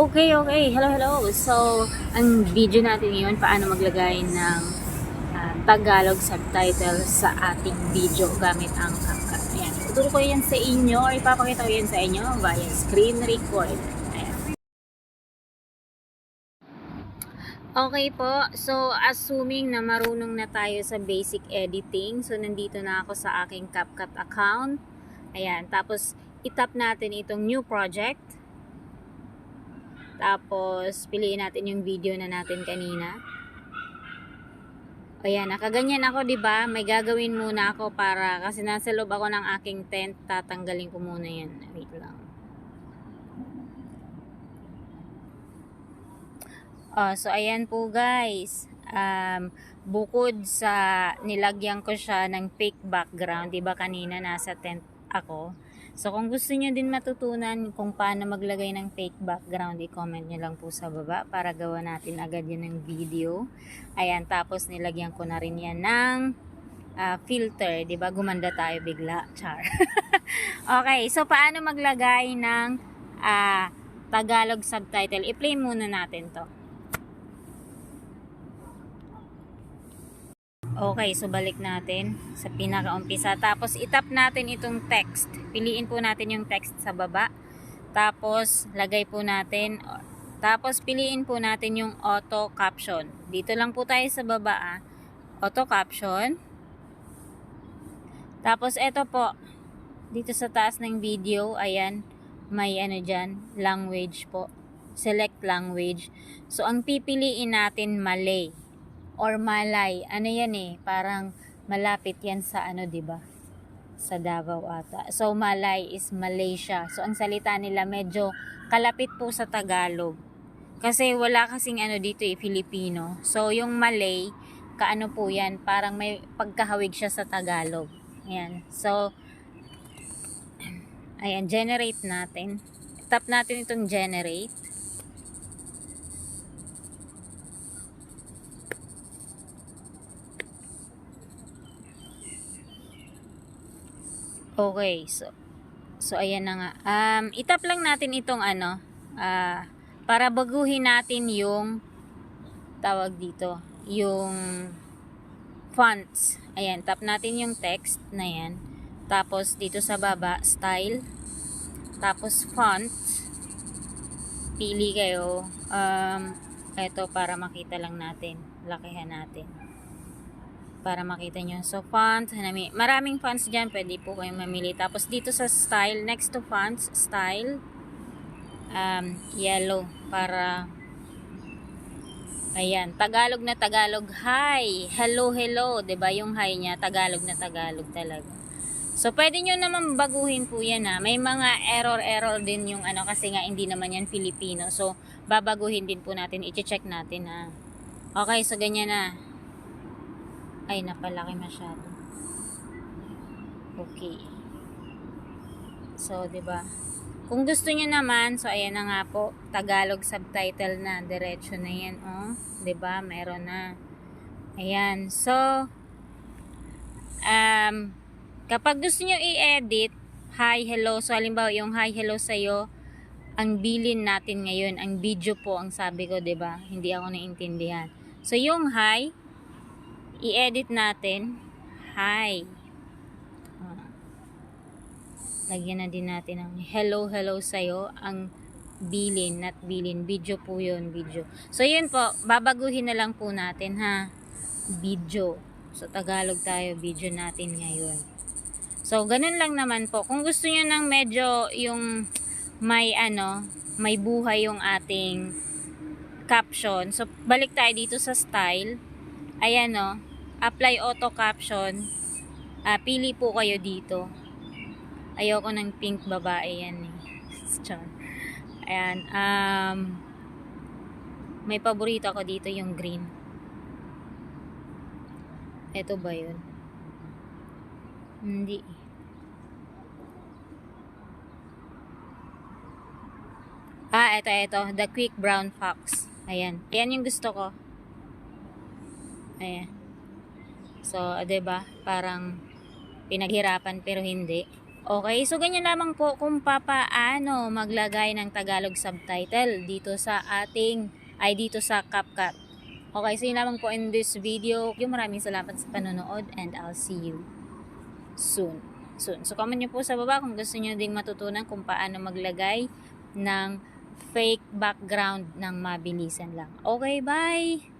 Okay, okay. Hello, hello. So, ang video natin ngayon, paano maglagay ng ah, Tagalog subtitle sa ating video gamit ang CapCut. Ayan. Ituturo ko yan sa inyo or ipapakita ko yan sa inyo via screen record. Okay po. So, assuming na marunong na tayo sa basic editing. So, nandito na ako sa aking CapCut account. Ayan. Tapos, itap natin itong new project. Tapos, piliin natin yung video na natin kanina. Ayan, nakaganyan ako, di ba? May gagawin muna ako para, kasi nasa loob ako ng aking tent, tatanggalin ko muna yan. Wait lang. Oh, so, ayan po guys. Um, bukod sa nilagyan ko siya ng fake background, di ba kanina nasa tent ako? So, kung gusto nyo din matutunan kung paano maglagay ng fake background, i-comment nyo lang po sa baba para gawa natin agad yan ng video. Ayan, tapos nilagyan ko na rin yan ng ah, filter, ba? Gumanda tayo bigla, char. okay, so paano maglagay ng ah, Tagalog subtitle? I-play muna natin to. Okay, so balik natin sa pinakaumpisa. Tapos itap natin itong text. Piliin po natin yung text sa baba. Tapos lagay po natin tapos piliin po natin yung auto caption. Dito lang po tayo sa baba ah. Auto caption. Tapos ito po dito sa taas ng video, ayan, may ano diyan, language po. Select language. So ang pipiliin natin Malay or Malay. Ano yan eh, parang malapit yan sa ano, 'di ba? Sa Davao ata. So Malay is Malaysia. So ang salita nila medyo kalapit po sa Tagalog. Kasi wala kasing ano dito eh, Filipino. So yung Malay, kaano po yan, parang may pagkahawig siya sa Tagalog. Ayan. So, ayan, generate natin. Tap natin itong generate. Okay, so so ayan na nga. Um itap lang natin itong ano ah para baguhin natin yung tawag dito, yung fonts. Ayan, tap natin yung text na yan. Tapos dito sa baba, style. Tapos font. Pili kayo. Um, ito para makita lang natin. Lakihan natin para makita nyo. So, font, hanami- maraming fonts dyan, pwede po kayong mamili. Tapos, dito sa style, next to fonts, style, um, yellow, para, ayan, Tagalog na Tagalog, hi, hello, hello, ba yung hi niya, Tagalog na Tagalog talaga. So, pwede nyo naman baguhin po yan ha. May mga error-error din yung ano, kasi nga hindi naman yan Filipino. So, babaguhin din po natin, i-check natin ha. Okay, so ganyan na. Ay, napalaki masyado. Okay. So, 'di ba? Kung gusto niyo naman, so ayan na nga po, Tagalog subtitle na, diretso na 'yan, oh. 'Di ba? Meron na. Ayan. So, um, kapag gusto niyo i-edit, hi, hello. So, halimbawa, yung hi, hello sa'yo, ang bilin natin ngayon, ang video po, ang sabi ko, 'di ba? Hindi ako naintindihan. So, yung hi, i-edit natin. Hi. Lagyan na din natin ng hello, hello sa'yo. Ang bilin, not bilin. Video po yun, video. So, yun po. Babaguhin na lang po natin, ha? Video. So, Tagalog tayo, video natin ngayon. So, ganun lang naman po. Kung gusto nyo ng medyo yung may ano, may buhay yung ating caption. So, balik tayo dito sa style. Ayan o. apply auto caption. Ah, pili po kayo dito. Ayoko ng pink babae yan eh. Ayan. Um, may paborito ako dito yung green. Ito ba yun? Hindi. Ah, ito, ito. The Quick Brown Fox. Ayan. Ayan yung gusto ko. Ayan. So, 'di ba? Parang pinaghirapan pero hindi. Okay, so ganyan lamang po kung papaano maglagay ng Tagalog subtitle dito sa ating, ay dito sa CapCut. Okay, so yun lamang po in this video. Yung maraming salamat sa panonood and I'll see you soon. Soon. So comment nyo po sa baba kung gusto nyo ding matutunan kung paano maglagay ng fake background ng mabilisan lang. Okay, bye!